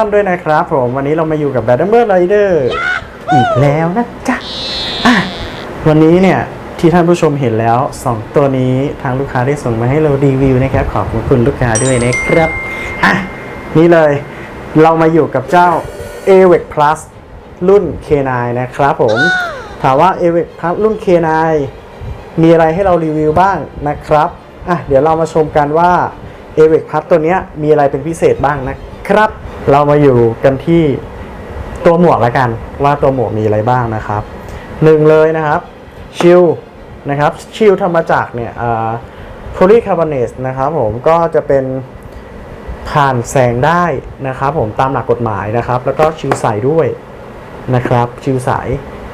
ท่านด้วยนะครับผมวันนี้เรามาอยู่กับ b a t t l e Rider อีกแล้วนะจ๊ะอะวันนี้เนี่ยที่ท่านผู้ชมเห็นแล้ว 2 ตัวนี้ทางลูกค้าได้ส่งมาให้เรารีวิวนะครับ ขอบคุณลูกค้าด้วยนะครับ อะ นี่เลยเรามาอยู่กับเจ้า a v e c Plus รุ่น K9 นะครับผม ถามว่า a v e c Plus รุ่น K9 มีอะไรให้เรารีวิวบ้างนะครับ อะ เดี๋ยวเรามาชมกันว่า a v e c Plus ตัวเนี้ยมีอะไรเป็นพิเศษบ้างนะครับ เรามาอยู่กันที่ตัวหมวกแล้วกันว่าตัวหมวกมีอะไรบ้างนะครับหนึ่งเลยนะครับชิลนะครับชิลทำมาจากเนี่ยโพลีคาร์บอเนตนะครับผมก็จะเป็นผ่านแสงได้นะครับผมตามหลักกฎหมายนะครับ แล้วก็ชิลใสด้วยนะครับ ชิวใส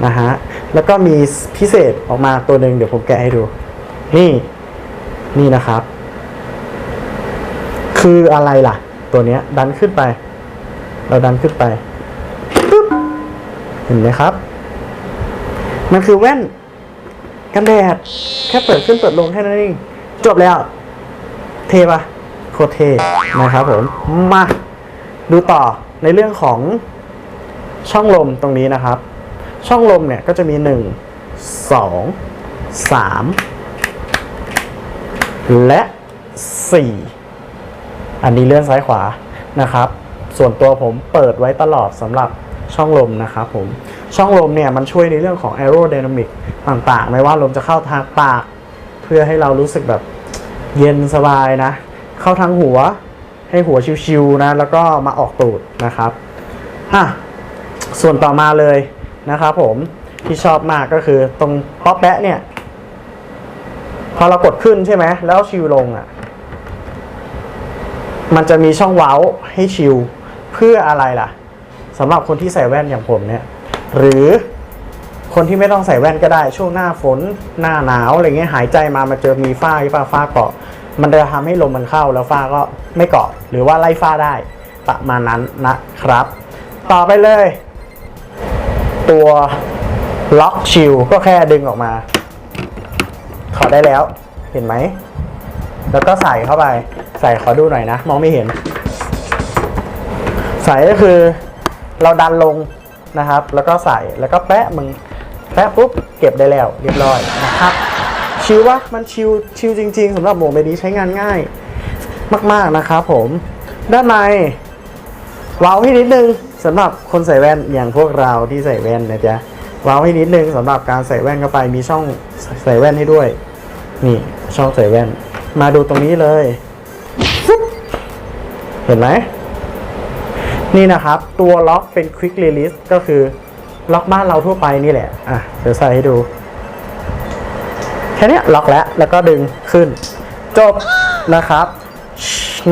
นะฮะแล้วก็มีพิเศษออกมาตัวหนึ่งเดี๋ยวผมแกะให้ดู นี่นี่นะครับ คืออะไรล่ะ ตัวเนี้ยดันขึ้นไป เราดันขึ้นไปปึ๊บเห็นไหมครับ มันคือแว่น กันแดด แค่เปิดขึ้นเปิดลงแค่นั้นเอง จบแล้ว เทปะโคตรเทนะครับผม มาดูต่อในเรื่องของช่องลมตรงนี้นะครับ ช่องลมเนี่ยก็จะมี 1 2 3 และ 4 อันนี้เลื่อนซ้ายขวานะครับ ส่วนตัวผมเปิดไว้ตลอดสำหรับช่องลมนะครับผม ช่องลมเนี่ยมันช่วยในเรื่องของ aerodynamic ต่างๆ ไม่ว่าลมจะเข้าทางปาก เพื่อให้เรารู้สึกแบบเย็นสบายนะ เข้าทางหัวให้หัวชิวๆนะ แล้วก็มาออกตูดนะครับอะส่วนต่อมาเลยนะครับผมที่ชอบมากก็คือตรงป๊อปแปะเนี่ย พอเรากดขึ้นใช่ไหมแล้วชิวลงอะ มันจะมีช่องเว้าให้ชิว เพื่ออะไรล่ะสำหรับคนที่ใส่แว่นอย่างผมเนี่ย หรือคนที่ไม่ต้องใส่แว่นก็ได้ช่วงหน้าฝนหน้าหนาวอะไรเงี้ยหายใจมามาเจอมีฝ้าฝ้าฝ้าเกาะ มันจะทำให้ลมมันเข้าแล้วฝ้าก็ไม่เกาะ หรือว่าไล่ฝ้าได้ประมาณนั้นนะครับ ต่อไปเลย ตัวล็อกชิลก็แค่ดึงออกมาถอดได้แล้วเห็นไหม แล้วก็ใส่เข้าไป ใส่ขอดูหน่อยนะ มองไม่เห็น ใส่ก็คือเราดันลงนะครับ แล้วก็ใส่แล้วก็แปะมึงแปะปุ๊บเก็บได้แล้วเรียบร้อยนะครับชิลวะมันชิลชิลจริง ๆสำหรับหมวกใบนี้ใช้งานง่ายมากๆนะครับผมด้านในว้าให้นิดนึงสำหรับคนใส่แว่นอย่างพวกเราที่ใส่แว่นนะจ๊ะว้าให้นิดนึงสำหรับการใส่แว่นเข้าไปมีช่องใส่แว่นให้ด้วย นี่ช่องใส่แว่น มาดูตรงนี้เลย เห็นไหม นี่นะครับตัวล็อกเป็น Quick Release ก็คือล็อกบ้านเราทั่วไปนี่แหละ อะ เดี๋ยวใส่ให้ดู แค่นี้ล็อกแล้ว แล้วก็ดึงขึ้น จบนะครับ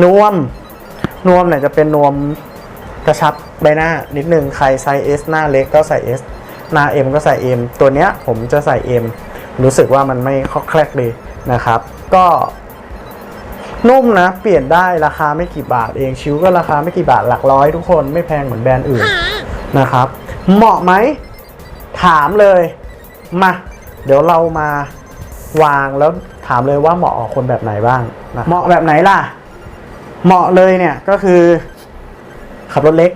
นวม นวมเนี่ยจะเป็นนวมกระชับใบหน้านิดนึง ใครไซส์ S หน้าเล็กก็ใส่ S หน้า M ก็ใส่ M ตัวเนี้ยผมจะใส่ M รู้สึกว่ามันไม่คลอกแคลกเลยนะครับ ก็ นุ่มนะเปลี่ยนได้ราคาไม่กี่บาทเองชิ้วก็ราคาไม่กี่บาทหลักร้อยทุกคนไม่แพงเหมือนแบรนด์อื่นนะครับ เหมาะไหมถามเลยมาเดี๋ยวเรามาวางแล้วถามเลยว่าเหมาะกับคนแบบไหนบ้างนะเหมาะแบบไหนล่ะ เหมาะเลยเนี่ยก็คือ ขับรถเล็ก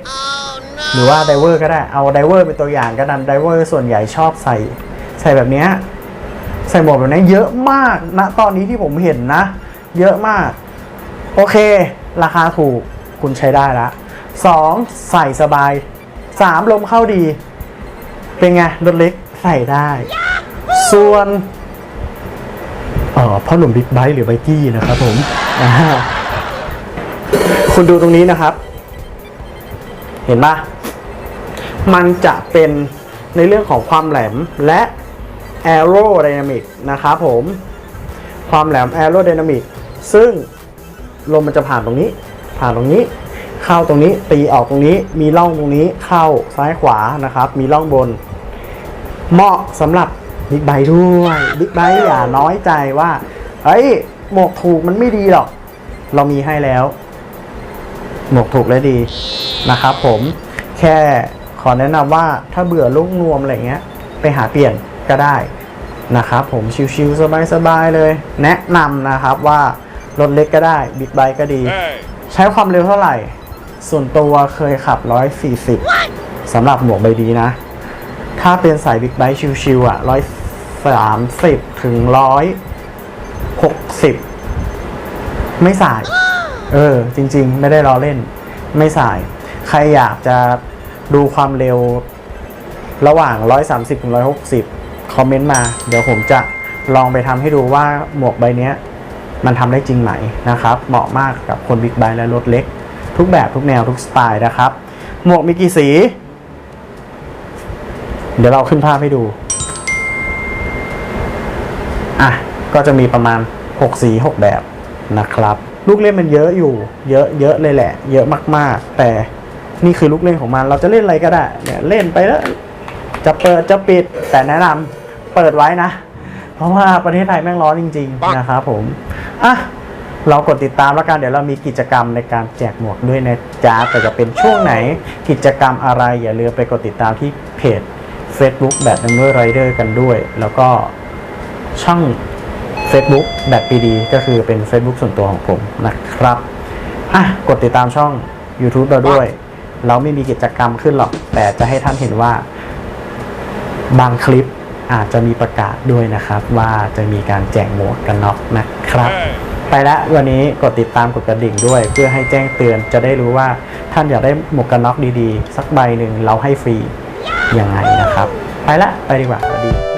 หรือว่าไดเวอร์ก็ได้เอาไดเวอร์เป็นตัวอย่างก็ดันไดเวอร์ส่วนใหญ่ชอบใส่ ใส่แบบนี้ใส่หมวกแบบนี้เยอะมากนะตอนนี้ที่ผมเห็นนะ เยอะมาก โอเค ราคาถูกคุณใช้ได้ละสองใส่สบายสามลมเข้าดี เป็นไงรถเล็กใส่ได้ ส่วนเอ่อพ่อหนุ่มบิ๊กไบค์หรือไบกี้นะครับผมคุณดูตรงนี้นะครับ เห็นปะมันจะเป็นในเรื่องของความแหลมและ aerodynamic นะครับผม ความแหลม aerodynamic ซึ่งลมมันจะผ่านตรงนี้ ผ่านตรงนี้ เข้าตรงนี้ ตีออกตรงนี้ มีร่องตรงนี้ เข้าซ้ายขวานะครับ มีร่องบน เหมาะสำหรับบิ๊กไบค์ด้วยบิ๊กไบค์อย่าน้อยใจว่าเฮ้ยหมวกถูกมันไม่ดีหรอก เรามีให้แล้ว หมวกถูกและดีนะครับผมแค่ขอแนะนำว่าถ้าเบื่อลูกนวมอะไรเงี้ย ไปหาเปลี่ยนก็ได้นะครับผมชิวๆสบายๆเลย แนะนำนะครับว่า รถเล็กก็ได้บิ๊กไบค์ก็ดี ใช้ความเร็วเท่าไหร่ ส่วนตัวเคยขับ 140สำหรับหมวกใบดีนะ ถ้าเป็นสายบิ๊กไบค์ชิวๆอะ 130 ถึง 160 ไม่สาย เออ จริง ๆ ไม่ได้ล้อเล่น ไม่สาย ใครอยากจะดูความเร็วระหว่าง 130 ถึง 160 คอมเมนต์มา เดี๋ยวผมจะลองไปทำให้ดูว่าหมวกใบเนี้ย มันทำได้จริงไหมนะครับ เหมาะมากกับคนบิ๊กไบค์และรถเล็ก ทุกแบบทุกแนวทุกสไตล์นะครับ หมวกมีกี่สี เดี๋ยวเราขึ้นภาพให้ดู อะ ก็จะมีประมาณ 6 สี 6 แบบนะครับ ลูกเล่นมันเยอะอยู่ เยอะเยอะเลยแหละ เยอะมาก ๆ แต่นี่คือลูกเล่นของมัน เราจะเล่นอะไรก็ได้ เนี่ยเล่นไปแล้ว จะเปิดจะปิดแต่แนะนำเปิดไว้นะ เพราะว่าประเทศไทยแม่งร้อนจริง ๆ นะครับผม อะเรากดติดตามแล้วกันเดี๋ยวเรามีกิจกรรมในการแจกหมวกด้วยนะจ๊ะแต่จะเป็นช่วงไหนกิจกรรมอะไรอย่าลืมไปกดติดตามที่เพจ Facebook แบบนัมเบอร์ไรเดอร์กันด้วย แล้วก็ช่อง Facebook แบบปีดีก็คือเป็น Facebook ส่วนตัวของผมนะครับอะกดติดตามช่อง YouTube เราด้วย เราไม่มีกิจกรรมขึ้นหรอก แต่จะให้ท่านเห็นว่า บางคลิป อาจจะมีประกาศด้วยนะครับ ว่าจะมีการแจกหมวกกันน็อกนะครับ ไปแล้ววันนี้กดติดตามกดกระดิ่งด้วย เพื่อให้แจ้งเตือนจะได้รู้ว่าท่านอยากได้หมวกกันน็อกดีๆ สักใบหนึ่งเราให้ฟรียังไงนะครับ ไปละไปดีกว่าสวัสดี